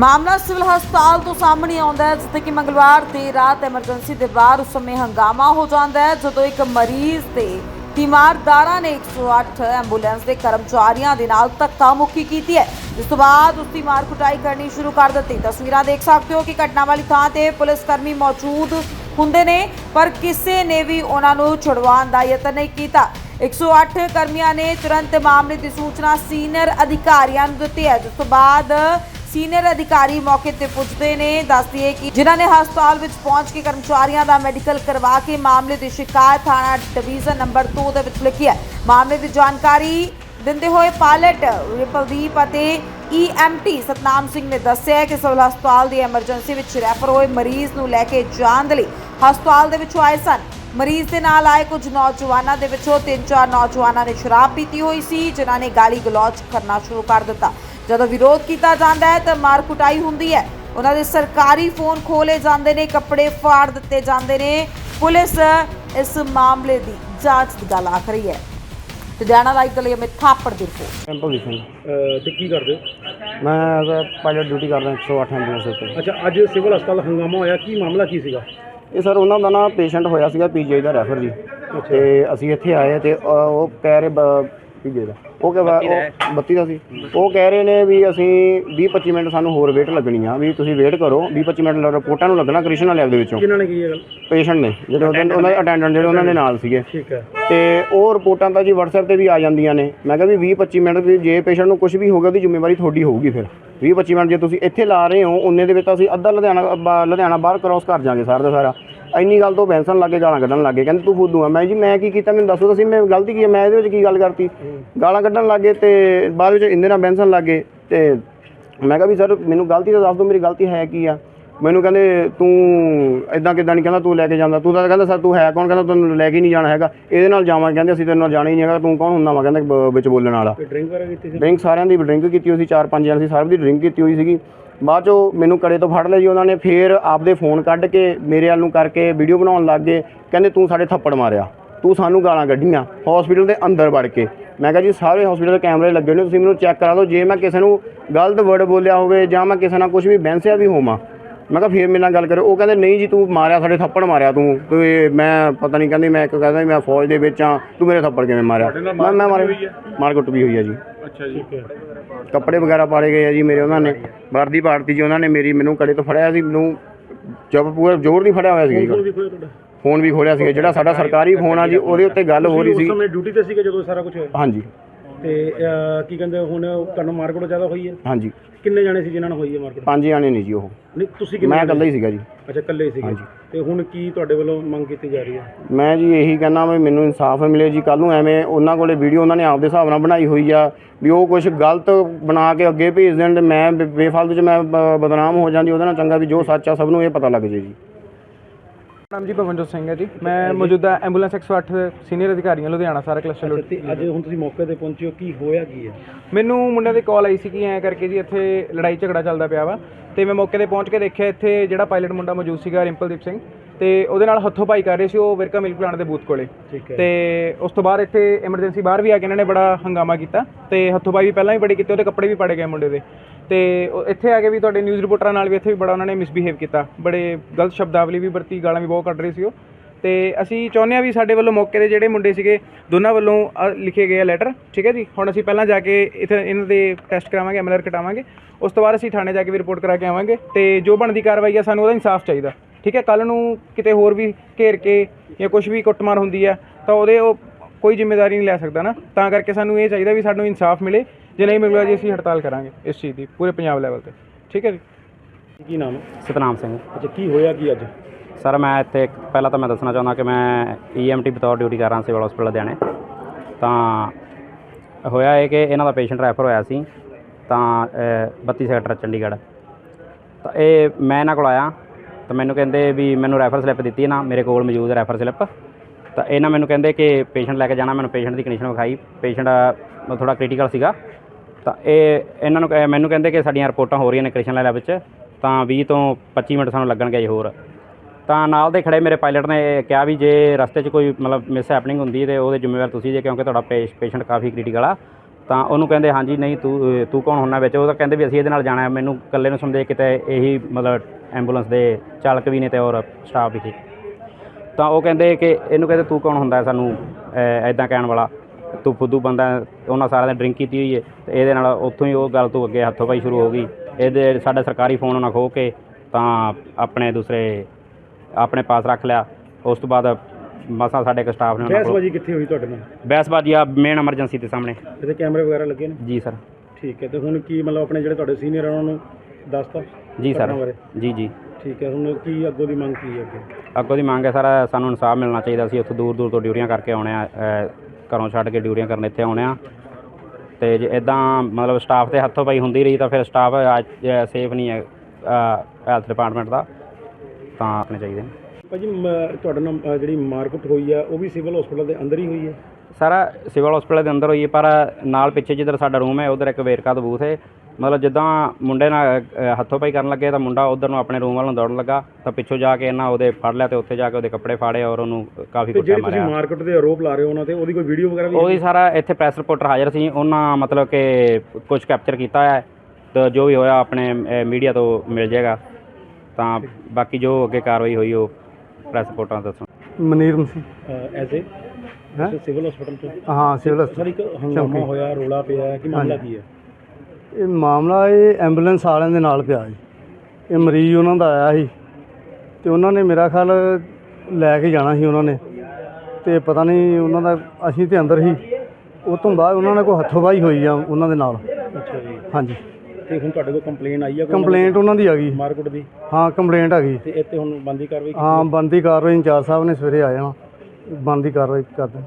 ਮਾਮਲਾ ਸਿਵਲ ਹਸਪਤਾਲ ਤੋਂ ਸਾਹਮਣੇ ਆਉਂਦਾ ਹੈ, ਜਿੱਥੇ ਕਿ ਮੰਗਲਵਾਰ ਦੀ ਰਾਤ ਐਮਰਜੈਂਸੀ ਦੇ ਬਾਹਰ ਉਸ ਸਮੇਂ ਹੰਗਾਮਾ ਹੋ ਜਾਂਦਾ ਹੈ, ਜਦੋਂ ਇੱਕ ਮਰੀਜ਼ ਦੇ ਤੀਮਾਰਦਾਰਾਂ ਨੇ 108 ਐਂਬੂਲੈਂਸ ਦੇ ਕਰਮਚਾਰੀਆਂ ਦੇ ਨਾਲ ਧੱਕਾ ਮੁੱਕੀ ਕੀਤੀ ਹੈ। ਜਿਸ ਤੋਂ ਬਾਅਦ ਉਸ ਦੀ ਮਾਰ ਕੁਟਾਈ ਕਰਨੀ ਸ਼ੁਰੂ ਕਰ ਦਿੱਤੀ। ਤਸਵੀਰਾਂ ਦੇਖ ਸਕਦੇ ਹੋ ਕਿ ਘਟਨਾ ਵਾਲੀ ਥਾਂ ਤੇ ਪੁਲਿਸ ਕਰਮੀ ਮੌਜੂਦ ਹੁੰਦੇ ਨੇ, ਪਰ ਕਿਸੇ ਨੇ ਵੀ ਉਹਨਾਂ ਨੂੰ ਛੁਡਵਾਉਣ ਦਾ ਯਤਨ ਨਹੀਂ ਕੀਤਾ। 108 ਕਰਮੀਆਂ ਨੇ ਤੁਰੰਤ ਮਾਮਲੇ ਦੀ ਸੂਚਨਾ ਸੀਨੀਅਰ ਅਧਿਕਾਰੀਆਂ ਨੂੰ ਦਿੱਤੀ ਹੈ। ਜਿਸ ਤੋਂ ਬਾਅਦ ਸੀਨੀਅਰ ਅਧਿਕਾਰੀ ਮੌਕੇ ਤੇ ਪੁੱਜਦੇ ਨੇ। ਦੱਸਦੀਏ ਕਿ ਜਿਨ੍ਹਾਂ ਨੇ ਹਸਪਤਾਲ ਵਿੱਚ ਪਹੁੰਚ ਕੇ ਕਰਮਚਾਰੀਆਂ ਦਾ ਮੈਡੀਕਲ ਕਰਵਾ ਕੇ ਮਾਮਲੇ ਦੀ ਸ਼ਿਕਾਇਤ ਥਾਣਾ ਡਿਵੀਜ਼ਨ ਨੰਬਰ 2 ਦੇ ਵਿੱਚ ਲਿਖੀ ਹੈ। ਮਾਮਲੇ ਦੀ ਜਾਣਕਾਰੀ ਦਿੰਦੇ ਹੋਏ ਪਾਇਲਟ ਰਿਪਲਦੀਪ ਅਤੇ ਈਐਮਟੀ ਸਤਨਾਮ ਸਿੰਘ ਨੇ ਦੱਸਿਆ ਕਿ ਸਿਵਲ ਹਸਪਤਾਲ ਦੀ ਐਮਰਜੈਂਸੀ ਵਿੱਚ ਰੈਫਰ ਹੋਏ ਮਰੀਜ਼ ਨੂੰ ਲੈ ਕੇ ਜਾਣ ਦੇ ਲਈ ਹਸਪਤਾਲ ਦੇ ਵਿੱਚੋਂ ਆਏ ਸਨ। ਮਰੀਜ਼ ਦੇ ਨਾਲ ਆਏ ਕੁਝ ਨੌਜਵਾਨਾਂ ਦੇ ਵਿੱਚੋਂ ਤਿੰਨ ਚਾਰ ਨੌਜਵਾਨਾਂ ਨੇ ਸ਼ਰਾਬ ਪੀਤੀ ਹੋਈ ਸੀ, ਜਿਨ੍ਹਾਂ ਨੇ ਗਾਲੀ ਗਲੌਚ ਕਰਨਾ ਸ਼ੁਰੂ ਕਰ ਦਿੱਤਾ। ਜਦੋਂ ਵਿਰੋਧ ਕੀਤਾ ਜਾਂਦਾ ਹੈ ਤਾਂ ਮਾਰ ਕੁਟਾਈ ਹੁੰਦੀ ਹੈ। ਉਹਨਾਂ ਦੇ ਸਰਕਾਰੀ ਫੋਨ ਖੋਲੇ ਜਾਂਦੇ ਨੇ ਕੱਪੜੇ ਫਾੜ ਦਿੱਤੇ ਜਾਂਦੇ ਨੇ। ਪੁਲਿਸ ਇਸ ਮਾਮਲੇ ਦੀ ਜਾਂਚ ਦੀ ਗੱਲ ਆਖ ਰਹੀ ਹੈ। ਲੁਧਿਆਣਾ ਲਾਈਵ ਦੇ ਲਈ ਅਮਿਤ ਥਾਪੜ ਦੀ ਰਿਪੋਰਟ। ਸਿੰਘ। ਅਹ ਤੇ ਕੀ ਕਰਦੇ? ਹੋ ਮੈਂ ਐਜ਼ ਅ ਪਾਇਲਟ ਡਿਊਟੀ ਕਰਦਾ 108 ਐਂਬੂਲੈਂਸ ਉੱਤੇ। ਅੱਛਾ ਅੱਜ ਸਿਵਲ ਹਸਪਤਾਲ ਹੰਗਾਮਾ ਹੋਇਆ। ਕੀ ਮਾਮਲਾ ਕੀ ਸੀਗਾ? ਇਹ ਸਰ ਉਹਨਾਂ ਦਾ ਨਾ ਪੇਸ਼ੈਂਟ ਹੋਇਆ ਸੀਗਾ ਪੀਜੀਆਈ ਦਾ ਰੈਫਰ ਜੀ। ਤੇ ਅਸੀਂ ਇੱਥੇ ਆਏ ਤੇ ਅ, ਉਹ ਕਹਿ ਰਹੇ ਪੀਜੀਆਈ ਦਾ ਉਹ ਕਹ ਉਹ 32 ਦਾ ਸੀ। ਉਹ ਕਹਿ ਰਹੇ ਨੇ ਵੀ ਅਸੀਂ 20 25 ਮਿੰਟ ਸਾਨੂੰ ਹੋਰ ਵੇਟ ਲੱਗਣੀ ਆ ਵੀ ਤੁਸੀਂ ਵੇਟ ਕਰੋ 20 25 ਮਿੰਟ ਰਿਪੋਰਟਾਂ ਨੂੰ ਲੱਗਣਾ ਕ੍ਰਿਸ਼ਨ ਲੈਬ ਦੇ ਵਿੱਚੋਂ। ਕਿਹਨਾਂ ਨੇ ਕੀ ਗੱਲ? ਪੇਸ਼ੈਂਟ ਨੇ ਜਿਹੜੇ ਉਹਨਾਂ ਦੇ ਅਟੈਂਡੈਂਟ ਜਿਹੜੇ ਉਹਨਾਂ ਦੇ ਨਾਲ ਸੀਗੇ। ਠੀਕ ਹੈ। ਤੇ ਉਹ ਰਿਪੋਰਟਾਂ ਤਾਂ ਜੀ WhatsApp ਤੇ ਵੀ ਆ ਜਾਂਦੀਆਂ ਨੇ। ਮੈਂ ਕਿਹਾ ਵੀ 20 25 ਮਿੰਟ ਵੀ ਜੇ ਪੇਸ਼ੈਂਟ ਨੂੰ ਕੁਝ ਵੀ ਹੋ ਗਿਆ ਉਹਦੀ ਜ਼ਿੰਮੇਵਾਰੀ ਤੁਹਾਡੀ ਹੋਊਗੀ ਫਿਰ। 20 25 ਮਿੰਟ ਜੇ ਤੁਸੀਂ ਇੱਥੇ ਲਾ ਰਹੇ ਹੋ ਉਹਨੇ ਦੇ ਵਿੱਚ ਤਾਂ ਅਸੀਂ ਅੱਧਾ ਲੁਧਿਆਣਾ ਲੁਧਿਆਣਾ ਬਾਹਰ ਕ੍ਰਾਸ ਕਰ ਜਾਾਂਗੇ ਸਾਰਾ ਦਾ ਸਾਰਾ। ਇੰਨੀ ਗੱਲ ਤੋਂ ਬੈਂਸਣ ਲੱਗੇ ਗਾਲਾਂ ਕੱਢਣ ਲੱਗੇ ਕਹਿੰਦੇ ਤੂੰ ਫੁੱਦੂ ਆ। ਮੈਂ ਜੀ ਮੈਂ ਕੀ ਕੀਤਾ? ਮੈਨੂੰ ਦੱਸੋ ਤੁਸੀਂ ਮੈਂ ਗਲਤੀ ਕੀ ਹੈ ਮੈਂ ਇਹਦੇ ਵਿੱਚ ਕੀ ਗੱਲ ਕਰਤੀ? ਗਾਲਾਂ ਕੱਢਣ ਲੱਗੇ ਤੇ ਬਾਅਦ ਵਿੱਚ ਇੰਨੇ ਨਾਲ ਬੈਂਸਣ ਲੱਗੇ ਤੇ ਮੈਂ ਕਿਹਾ ਵੀ ਸਰ ਮੈਨੂੰ ਗਲਤੀ ਤਾਂ ਦੱਸ ਦਿਓ ਮੇਰੀ ਗਲਤੀ ਹੈ ਕੀ ਆ? ਮੈਨੂੰ ਕਹਿੰਦੇ ਤੂੰ ਇਦਾਂ ਕਿਦਾਂ ਨਹੀਂ ਕਹਿੰਦਾ ਤੂੰ ਲੈ ਕੇ ਜਾਂਦਾ। ਤੂੰ ਤਾਂ ਕਹਿੰਦਾ ਸਰ ਤੂੰ ਹੈ ਕੌਣ? ਕਹਿੰਦਾ ਤੈਨੂੰ ਲੈ ਕੇ ਨਹੀਂ ਜਾਣਾ ਹੈਗਾ। ਇਹਦੇ ਨਾਲ ਜਾਵਾਂ ਕਹਿੰਦੇ ਅਸੀਂ ਤੇਰੇ ਨਾਲ ਜਾਣਾ ਹੀ ਨਹੀਂ ਹੈਗਾ। ਤੂੰ ਕੌਣ ਹੁੰਦਾ ਵਾ? ਕਹਿੰਦਾ ਵਿੱਚ ਬੋਲਣ ਵਾਲਾ। ਡਰਿੰਕ ਵਗੈਰਾ ਕੀਤੀ ਸੀ? ਡਰਿੰਕ ਸਾਰਿਆਂ ਦੀ ਡਰਿੰਕ ਕੀਤੀ ਹੋਈ ਸੀ ਚਾਰ ਪੰਜ ਜਣ ਸੀ ਸਾਰਿਆਂ ਦੀ ਡਰਿੰਕ ਕੀਤੀ ਹੋਈ ਸੀਗੀ। ਬਾਅਦ ਚੋਂ ਮੈਨੂੰ ਕੜੇ ਤੋਂ ਫੜ ਲਿਆ ਜੀ ਉਹਨਾਂ ਨੇ, ਫੇਰ ਆਪਦੇ ਫੋਨ ਕੱਢ ਕੇ ਮੇਰੇ ਵੱਲ ਨੂੰ ਕਰਕੇ ਵੀਡੀਓ ਬਣਾਉਣ ਲੱਗ ਗਏ। ਕਹਿੰਦੇ, ਤੂੰ ਸਾਡੇ ਥੱਪੜ ਮਾਰਿਆ। ਤੂੰ ਸਾਨੂੰ ਗਾਲਾਂ ਕੱਢੀਆਂ ਹਸਪੀਟਲ ਦੇ ਅੰਦਰ ਵੜ ਕੇ। ਮੈਂ ਕਿਹਾ, ਜੀ, ਸਾਰੇ ਹਸਪੀਟਲ ਦੇ ਕੈਮਰੇ ਲੱਗੇ ਨੇ, ਤੁਸੀਂ ਮੈਨੂੰ ਚੈੱਕ ਕਰਾ ਦਿਓ। ਜੇ ਮੈਂ ਕਿਸੇ ਨੂੰ ਗਲਤ ਵਰਡ ਬੋਲਿਆ ਹੋਵੇ ਜਾਂ ਮੈਂ ਕਿਸੇ ਨਾਲ ਕੁਝ ਵੀ ਬਹਿਸਿਆ ਵੀ ਹੋਵਾਂ ਮੈਂ ਕਿਹਾ ਫੇਰ ਮੇਰੇ ਨਾਲ ਗੱਲ ਕਰੋ ਉਹ ਕਹਿੰਦੇ ਨਹੀਂ ਜੀ ਤੂੰ ਮਾਰਿਆ ਸਾਡੇ ਥੱਪੜ ਮਾਰਿਆ ਤੂੰ। ਤੇ ਮੈਂ ਪਤਾ ਨਹੀਂ ਕਹਿੰਦੀ ਮੈਂ ਇੱਕ ਕਹਿੰਦਾ ਮੈਂ ਫੌਜ ਦੇ ਵਿੱਚ ਆ ਤੂੰ ਮੇਰੇ ਥੱਪੜ ਕਿਵੇਂ ਮਾਰਿਆ? ਮੈਂ ਮੈਂ ਮਾਰਿਆ ਮਾਰਕੁੱਟ ਵੀ ਹੋਈ ਆ ਜੀ। ਅੱਛਾ ਜੀ। ਠੀਕ ਹੈ। ਕੱਪੜੇ ਵਗੈਰਾ ਪਾੜੇ ਗਏ ਆ ਜੀ ਮੇਰੇ ਉਹਨਾਂ ਨੇ। ਵਰਦੀ ਪਾੜਤੀ ਜੀ ਉਹਨਾਂ ਨੇ ਮੇਰੀ ਮੈਨੂੰ ਕੜੇ ਤੋਂ ਫੜਿਆ ਸੀ ਮੈਨੂੰ ਜਬ ਪੂਰਾ ਜ਼ੋਰ ਨਹੀਂ ਫੜਿਆ ਹੋਇਆ ਸੀ ਫੋਨ ਵੀ ਖੋਇਆ ਤੁਹਾਡਾ? ਫੋਨ ਵੀ ਖੋਲਿਆ ਸੀ ਜਿਹੜਾ ਸਾਡਾ ਸਰਕਾਰੀ ਫੋਨ ਆ ਜੀ ਉਹਦੇ ਉੱਤੇ ਗੱਲ ਹੋ ਰਹੀ ਉਸ ਸੀ। ਸਮੇਂ ਡਿਊਟੀ ਤੇ ਸੀਗੇ ਜਦੋਂ ਸਾਰਾ ਕੁਝ ਹੋਇਆ? ਹਾਂਜੀ। ਤੇ ਅਹ, ਕੀ ਕਹਿੰਦੇ ਹੁਣ ਤੁਹਾਨੂੰ ਮਾਰਕੀਟ ਜ਼ਿਆਦਾ ਹੋਈ ਹੈ? ਹਾਂਜੀ। ਕਿੰਨੇ ਜਾਣੇ ਸੀ ਜਿਨ੍ਹਾਂ ਨੂੰ ਹੋਈ ਹੈ ਮਾਰਕੀਟ? ਪੰਜ ਜਾਣੇ ਨਹੀਂ ਜੀ ਉਹ। ਨਹੀਂ ਤੁਸੀਂ ਕਿੰਨੇ ਮੈਂ ਇਕੱਲਾ ਹੀ ਸੀਗਾ ਜੀ? ਅੱਛਾ ਇਕੱਲੇ ਸੀਗੇ। ਹਾਂਜੀ। ਤੇ ਹੁਣ ਕੀ ਤੁਹਾਡੇ ਵੱਲੋਂ ਮੰਗ ਕੀਤੀ ਜਾ ਰਹੀ ਹੈ? ਮੈਂ ਜੀ ਇਹੀ ਕਹਿਣਾ ਵੀ ਮੈਨੂੰ ਇਨਸਾਫ ਮਿਲੇ ਜੀ। ਕੱਲ ਨੂੰ ਐਵੇਂ ਉਹਨਾਂ ਕੋਲੇ ਵੀਡੀਓ ਉਹਨਾਂ ਨੇ ਆਪਦੇ ਹਿਸਾਬ ਨਾਲ ਬਣਾਈ ਹੋਈ ਆ ਵੀ ਉਹ ਕੁਝ ਗਲਤ ਬਣਾ ਕੇ ਅੱਗੇ ਭੇਜ ਦੇਣ ਤੇ ਮੈਂ ਬੇ- ਬੇਫਾਲਤੂ ਚ ਮੈਂ ਬ- ਬਦਨਾਮ ਹੋ ਜਾਂਦੀ ਉਹਦੇ ਨਾਲ ਚੰਗਾ ਵੀ ਜੋ ਸੱਚ ਆ ਸਭ ਨੂੰ ਇਹ ਪਤਾ ਲੱਗ ਜੇ ਜੀ। ਨਾਮ ਜੀ ਪਵਨਜੋਤ ਸਿੰਘ ਹੈ ਜੀ। ਮੈਂ ਮੌਜੂਦਾ ਐਂਬੂਲੈਂਸ 108 ਸੀਨੀਅਰ ਅਧਿਕਾਰੀ ਹਾਂ ਲੁਧਿਆਣਾ ਸਾਰਾ ਕਲਸਟਰ ਤੇ ਅੱਜ ਹੁਣ ਤੁਸੀਂ ਮੌਕੇ ਤੇ ਪਹੁੰਚੇ ਹੋ ਕੀ ਹੋਇਆ ਕੀ ਹੈ? ਮੈਨੂੰ ਮੁੰਡਿਆਂ ਦੀ ਕਾਲ ਆਈ ਸੀ ਕਿ ਐਂ ਕਰਕੇ ਜੀ ਇੱਥੇ ਲੜਾਈ ਝਗੜਾ ਚੱਲਦਾ ਪਿਆ ਵਾ। ਤੇ ਮੈਂ ਮੌਕੇ ਤੇ ਪਹੁੰਚ ਕੇ ਦੇਖਿਆ ਇੱਥੇ ਜਿਹੜਾ ਪਾਇਲਟ ਮੁੰਡਾ ਮੌਜੂਦ ਸੀਗਾ ਰਿੰਪਲਦੀਪ ਸਿੰਘ। ਤੇ ਉਹਦੇ ਨਾਲ ਹੱਥੋਂ ਪਾਈ ਕਰ ਰਹੇ ਸੀ ਉਹ ਵਿਰਕਾ ਮਿਲਕ ਪਲਾਂਟ ਦੇ ਬੂਥ ਕੋਲੇ। ਠੀਕ ਹੈ। ਤੇ ਉਸ ਤੋਂ ਬਾਅਦ ਇੱਥੇ ਐਮਰਜੈਂਸੀ ਬਾਹਰ ਵੀ ਆ ਕੇ ਇਹਨਾਂ ਨੇ ਬੜਾ ਹੰਗਾਮਾ ਕੀਤਾ ਤੇ ਹੱਥੋਂ ਪਾਈ ਵੀ ਪਹਿਲਾਂ ਵੀ ਬੜੀ ਕੀਤੀ ਉਹਦੇ ਕੱਪੜੇ ਵੀ ਪਾੜੇ ਗਏ ਮੁੰਡੇ ਦੇ। ਤੇ ਇੱਥੇ ਆ ਕੇ ਵੀ ਤੁਹਾਡੇ ਨਿਊਜ਼ ਰਿਪੋਰਟਰਾਂ ਨਾਲ ਵੀ ਇੱਥੇ ਵੀ ਬੜਾ ਉਹਨਾਂ ਨੇ ਮਿਸਬੀਹੇਵ ਕੀਤਾ। ਬੜੇ ਗਲਤ ਸ਼ਬਦਾਵਲੀ ਵੀ ਵਰਤੀ ਗਾਲਾਂ ਵੀ ਬਹੁਤ ਕੱਢ ਰਹੇ ਸੀ ਉਹ। ਤੇ ਅਸੀਂ ਚਾਹੁੰਦੇ ਹਾਂ ਵੀ ਸਾਡੇ ਵੱਲੋਂ ਮੌਕੇ ਦੇ ਜਿਹੜੇ ਮੁੰਡੇ ਸੀਗੇ ਦੋਨਾਂ ਵੱਲੋਂ ਲਿਖੇ ਗਏ ਆ ਲੈਟਰ ਠੀਕ ਹੈ ਜੀ? ਹੁਣ ਅਸੀਂ ਪਹਿਲਾਂ ਜਾ ਕੇ ਇੱਥੇ ਇਹਨਾਂ ਦੇ ਟੈਸਟ ਕਰਾਵਾਂਗੇ ਐਮਐਲਆਰ ਕਟਾਵਾਂਗੇ। ਉਸ ਤੋਂ ਬਾਅਦ ਅਸੀਂ ਥਾਣੇ ਜਾ ਕੇ ਵੀ ਰਿਪੋਰਟ ਕਰਾ ਕੇ ਆਵਾਂਗੇ ਤੇ ਜੋ ਬਣਦੀ ਕਾਰਵਾਈ ਆ ਸਾਨੂੰ ਉਹਦਾ ਇਨਸਾਫ ਚਾਹੀਦਾ। ਠੀਕ ਹੈ ਕੱਲ ਨੂੰ ਕਿਤੇ ਹੋਰ ਵੀ ਘੇਰ ਕੇ ਜਾਂ ਕੁਝ ਵੀ ਕੁੱਟਮਾਰ ਹੁੰਦੀ ਆ ਤਾਂ ਉਹਦੇ ਉਹ ਕੋਈ ਜ਼ਿੰਮੇਵਾਰੀ ਨਹੀਂ ਲੈ ਸਕਦਾ ਨਾ। ਤਾਂ ਕਰਕੇ ਸਾਨੂੰ ਇਹ ਚਾਹੀਦਾ ਵੀ ਸਾਨੂੰ ਇਨਸਾਫ ਮਿਲੇ ਜੇ ਨਹੀਂ ਮਿਲੂਗਾ ਜੀ ਅਸੀਂ ਹੜਤਾਲ ਕਰਾਂਗੇ ਇਸ ਚੀਜ਼ ਦੀ ਪੂਰੇ ਪੰਜਾਬ ਲੈਵਲ ਤੇ। ਠੀਕ ਹੈ ਜੀ? ਕੀ ਨਾਮ ਹੈ? ਸਤਨਾਮ ਸਿੰਘ। ਅੱਛਾ ਕੀ ਹੋਇਆ ਕੀ ਅੱਜ? ਸਰ ਮੈਂ ਇੱਥੇ ਇੱਕ- ਪਹਿਲਾਂ ਤਾਂ ਮੈਂ ਦੱਸਣਾ ਚਾਹੁੰਦਾ ਕਿ ਮੈਂ ਈਐਮਟੀ ਬਤੌਰ ਡਿਊਟੀ ਕਰ ਰਿਹਾ ਸਿਵਲ ਹਸਪੀਟਲ ਲੁਧਿਆਣੇ। ਤਾਂ ਹੋਇਆ ਇਹ ਕਿ ਇਹਨਾਂ ਦਾ ਪੇਸ਼ੈਂਟ ਰੈਫਰ ਹੋਇਆ ਸੀ ਤਾਂ ਅ, 32 ਸੈਕਟਰ ਚੰਡੀਗੜ੍ਹ। ਤਾਂ ਇਹ ਮੈਂ ਇਹਨਾਂ ਕੋਲ ਆਇਆ ਤਾਂ ਮੈਨੂੰ ਕਹਿੰਦੇ ਵੀ ਮੈਨੂੰ ਰੈਫਰ ਸਲਿੱਪ ਦਿੱਤੀ ਹੈ ਨਾ ਮੇਰੇ ਕੋਲ ਮੌਜੂਦ ਰੈਫਰ ਸਲਿੱਪ। ਤਾਂ ਇਹਨਾਂ ਮੈਨੂੰ ਕਹਿੰਦੇ ਕਿ ਪੇਸ਼ੈਂਟ ਲੈ ਕੇ ਜਾਣਾ, ਮੈਨੂੰ ਪੇਸ਼ੈਂਟ ਦੀ ਕੰਡੀਸ਼ਨ ਵਿਖਾਈ। ਪੇਸ਼ੈਂਟ ਥੋੜਾ ਕ੍ਰਿਟੀਕਲ ਸੀਗਾ। ਤਾਂ ਇਹ ਇਹਨਾਂ ਨੂੰ ਕਹਿ- ਮੈਨੂੰ ਕਹਿੰਦੇ ਕਿ ਸਾਡੀਆਂ ਰਿਪੋਰਟਾਂ ਹੋ ਰਹੀਆਂ ਨੇ ਕ੍ਰਿਸ਼ਨ ਲੈਬ ਵਿੱਚ, ਤਾਂ 20 ਤੋਂ 25 ਮਿੰਟ ਸਾਨੂੰ ਲੱਗਣਗੇ ਜੀ ਹੋਰ। ਤਾਂ ਨਾਲ ਦੇ ਖੜੇ ਮੇਰੇ ਪਾਇਲਟ ਨੇ ਕਿਹਾ ਵੀ ਜੇ ਰਸਤੇ 'ਚ ਕੋਈ, ਮਤਲਬ ਮਿਸ ਹੈਪਨਿੰਗ ਹੁੰਦੀ ਹੈ ਤੇ ਉਹਦੇ ਜ਼ਿੰਮੇਵਾਰ ਤੁਸੀਂ ਜੇ, ਕਿਉਂਕਿ ਤੁਹਾਡਾ ਪੇਸ਼ੈਂਟ ਕਾਫੀ ਕ੍ਰਿਟੀਕਲ ਆ। ਤਾਂ ਉਹਨੂੰ ਕਹਿੰਦੇ, ਹਾਂਜੀ, ਨਹੀਂ, ਤੂੰ ਤੂੰ ਕੌਣ ਹੁੰਨਾ ਵਿੱਚ? ਉਹ ਤਾਂ ਕਹਿੰਦੇ ਵੀ ਅਸੀਂ ਇਹਦੇ ਨਾਲ ਜਾਣਾ ਮੈਨੂੰ ਇਕੱਲੇ ਨੂੰ ਸਮਝੇ ਕਿਤੇ ਇਹੀ, ਮਤਲਬ ਐਂਬੂਲੈਂਸ ਦੇ ਚਾਲਕ ਵੀ ਨੇ ਤੇ ਔਰ ਸਟਾਫ ਵੀ ਸੀ ਤਾਂ ਉਹ ਕਹਿੰਦੇ ਕਿ ਇਹਨੂੰ ਕਹਿੰਦੇ ਤੂੰ ਕੌਣ ਹੁੰਦਾ ਸਾਨੂੰ ਐਦਾਂ ਕਹਿਣ ਵਾਲਾ। ਤੂੰ ਫੁੱਦੂ ਬੰਦਾ। ਉਹਨਾਂ ਸਾਰਿਆਂ ਨੇ ਡਰਿੰਕ ਕੀਤੀ ਹੋਈ ਹੈ। ਤੇ ਇਹਦੇ ਨਾਲ ਉੱਥੋਂ ਹੀ ਉਹ ਗੱਲ ਤੋਂ ਅੱਗੇ ਹੱਥੋਂ ਪਾਈ ਸ਼ੁਰੂ ਹੋ ਗਈ। ਇਹਦੇ ਸਾਡਾ ਸਰਕਾਰੀ ਫੋਨ ਉਹਨਾਂ ਖੋ ਕੇ ਤਾਂ ਆਪਣੇ ਦੂਸਰੇ ਆਪਣੇ ਪਾਸ ਰੱਖ ਲਿਆ। ਉਸ ਤੋਂ ਬਾਅਦ ਮਸਾਂ ਸਾਡੇ ਇੱਕ ਸਟਾਫ ਨੇ ਉਹਨਾਂ ਕੋਲ। ਬਹਿਸਬਾਜੀ ਕਿੱਥੇ ਹੋਈ ਤੁਹਾਡੇ ਨਾਲ? ਬਹਿਸਬਾਜੀ ਆ ਮੇਨ ਐਮਰਜੈਂਸੀ ਦੇ ਸਾਹਮਣੇ। ਇਹਦੇ ਕੈਮਰੇ ਵਗੈਰਾ ਲੱਗੇ ਨੇ? ਜੀ ਸਰ ਠੀਕ ਹੈ ਤੇ ਹੁਣ ਕੀ ਮਤਲਬ ਆਪਣੇ ਜਿਹੜੇ ਤੁਹਾਡੇ ਸੀਨੀਅਰ ਉਹਨਾਂ ਨੂੰ ਦੱਸਤਾ ਜੀ ਸਰ। ਘਟਨਾ ਬਾਰੇ? ਜੀ ਜੀ। ਠੀਕ ਹੈ ਹੁਣ ਕੀ ਅੱਗੋਂ ਦੀ ਮੰਗ ਕੀ ਹੈ ਅੱਗੇ? ਅੱਗੋਂ ਦੀ ਮੰਗ ਹੈ ਸਰ ਸਾਨੂੰ ਇਨਸਾਫ ਮਿਲਣਾ ਚਾਹੀਦਾ ਸੀ। ਉੱਥੋਂ ਦੂਰ ਦੂਰ ਤੋਂ ਡਿਊਟੀਆਂ ਕਰਕੇ ਆਉਣੇ ਆ ਅ, ਘਰੋਂ ਛੱਡ ਕੇ ਡਿਊਟੀਆਂ ਕਰਨ ਇੱਥੇ ਆਉਣੇ ਆ। ਤੇ ਜੇ ਇਦਾਂ ਮਤਲਬ ਸਟਾਫ ਤੇ ਹੱਥੋਂ ਪਾਈ ਹੁੰਦੀ ਰਹੀ ਤਾਂ ਫਿਰ ਸਟਾਫ ਸੇਫ ਨਹੀਂ ਹੈ ਹੈਲਥ ਡਿਪਾਰਟਮੈਂਟ ਦਾ। ਤਾਂ ਆਪਣੇ ਚਾਹੀਦੇ ਨੇ। ਭਾਜੀ ਮ- ਤੁਹਾਡੇ ਨਾਲ ਅ, ਜਿਹੜੀ ਮਾਰਕੁੱਟ ਹੋਈ ਆ ਉਹ ਵੀ ਸਿਵਲ ਹਸਪੀਟਲ ਦੇ ਅੰਦਰ ਹੀ ਹੋਈ ਹੈ? ਸਾਰਾ ਸਿਵਲ ਹਸਪੀਟਲ ਦੇ ਅੰਦਰ ਹੋਈ ਹੈ, ਪਰ ਨਾਲ ਪਿੱਛੇ ਜਿੱਧਰ ਸਾਡਾ ਰੂਮ ਹੈ ਉਧਰ ਇੱਕ ਵੇਰਕਾ ਦਾ ਬੂਥ ਹੈ। ਮਤਲਬ ਜਿੱਦਾਂ ਮੁੰਡੇ ਨਾਲ ਅ, ਹੱਥੋਂ ਪਾਈ ਕਰਨ ਲੱਗੇ ਤਾਂ ਮੁੰਡਾ ਉਧਰ ਨੂੰ ਆਪਣੇ ਰੂਮ ਵੱਲ ਨੂੰ ਦੌੜਨ ਲੱਗਾ। ਤਾਂ ਪਿੱਛੋਂ ਜਾ ਕੇ ਇਹਨਾਂ ਉਹਦੇ ਫੜ ਲਿਆ ਤੇ ਉੱਥੇ ਜਾ ਕੇ ਉਹਦੇ ਕੱਪੜੇ ਫਾੜੇ ਔਰ ਉਹਨੂੰ ਕਾਫੀ ਤੇ ਕੁੱਟਿਆ ਜਿਹੜੀ ਤੁਸੀਂ ਮਾਰਿਆ। ਮਾਰਕੀਟ ਦੇ ਆਰੋਪ ਲਾ ਰਹੇ ਹੋ ਉਹਨਾਂ ਤੇ ਉਹਦੀ ਕੋਈ ਵੀਡੀਓ ਵਗੈਰਾ ਵੀ ਉਹਦੀ ਸਾਰਾ ਇੱਥੇ ਪ੍ਰੈਸ ਰਿਪੋਰਟਰ ਹਾਜ਼ਰ ਸੀ। ਉਹਨਾਂ ਮਤਲਬ ਕਿ ਕੁਝ ਕੈਪਚਰ ਕੀਤਾ ਹੈ। ਤਾਂ ਜੋ ਵੀ ਹੋਇਆ ਆਪਣੇ ਮੀਡੀਆ ਤੋਂ ਮਿਲ ਜਾਏਗਾ। ਤਾਂ ਬਾਕੀ ਜੋ ਅੱਗੇ ਕਾਰਵਾਈ ਹੋਈ ਉਹ ਪ੍ਰੈਸ ਰਿਪੋਰਟਰਾਂ ਦੱਸਣ ਮਨੀਰ ਮਸੀ ਐਜ਼ ਏ ਹੈਂ? ਸਿਵਲ ਹਸਪੀਟਲ ਤੋਂ? ਹਾਂ ਸਿਵਲ ਸਰ ਇੱਕ ਹੰਗਾਮਾ ਹੋਇਆ ਰੋਲਾ ਪਿਆ ਕਿ ਮਾਮਲਾ ਕੀ ਹੈ? ਇਹ ਮਾਮਲਾ ਇਹ ਐਂਬੂਲੈਂਸ ਵਾਲਿਆਂ ਦੇ ਨਾਲ ਪਿਆ ਜੀ। ਇਹ ਮਰੀਜ਼ ਉਹਨਾਂ ਦਾ ਆਇਆ ਸੀ ਤੇ ਉਹਨਾਂ ਨੇ ਮੇਰਾ ਖਿਆਲ ਲੈ ਕੇ ਜਾਣਾ ਸੀ ਉਹਨਾਂ ਨੇ। ਤੇ ਪਤਾ ਨਹੀਂ ਉਹਨਾਂ ਦਾ ਅਸੀਂ ਤੇ ਅੰਦਰ ਸੀ। ਉਹ ਤੋਂ ਬਾਅਦ ਉਹਨਾਂ ਨੇ ਕੋਈ ਹੱਥੋਂਬਾਈ ਹੋਈ ਆ ਉਹਨਾਂ ਦੇ ਨਾਲ। ਅੱਛਾ ਜੀ। ਹਾਂਜੀ। ਤੇ ਹੁਣ ਤੁਹਾਡੇ ਕੋਲ ਕੰਪਲੇਨ ਆਈ ਹੈ ਕੋਈ? ਕੰਪਲੇਂਟ ਉਹਨਾਂ ਦੀ ਆ ਗਈ। ਮਾਰਕੀਟ ਦੀ? ਹਾਂ ਕੰਪਲੇਂਟ ਆ ਗਈ। ਤੇ ਇੱਥੇ ਹੁਣ ਬੰਦੀ ਕਾਰਵਾਈ ਕੀਤੀ ਹਾਂ ਬੰਦੀ ਕਾਰਵਾਈ ਇੰਚਾਰਜ ਸਾਹਿਬ ਨੇ ਸਵੇਰੇ ਆ। ਜਾਣਾ ਬੰਦੀ ਕਾਰਵਾਈ ਕਰਦੇ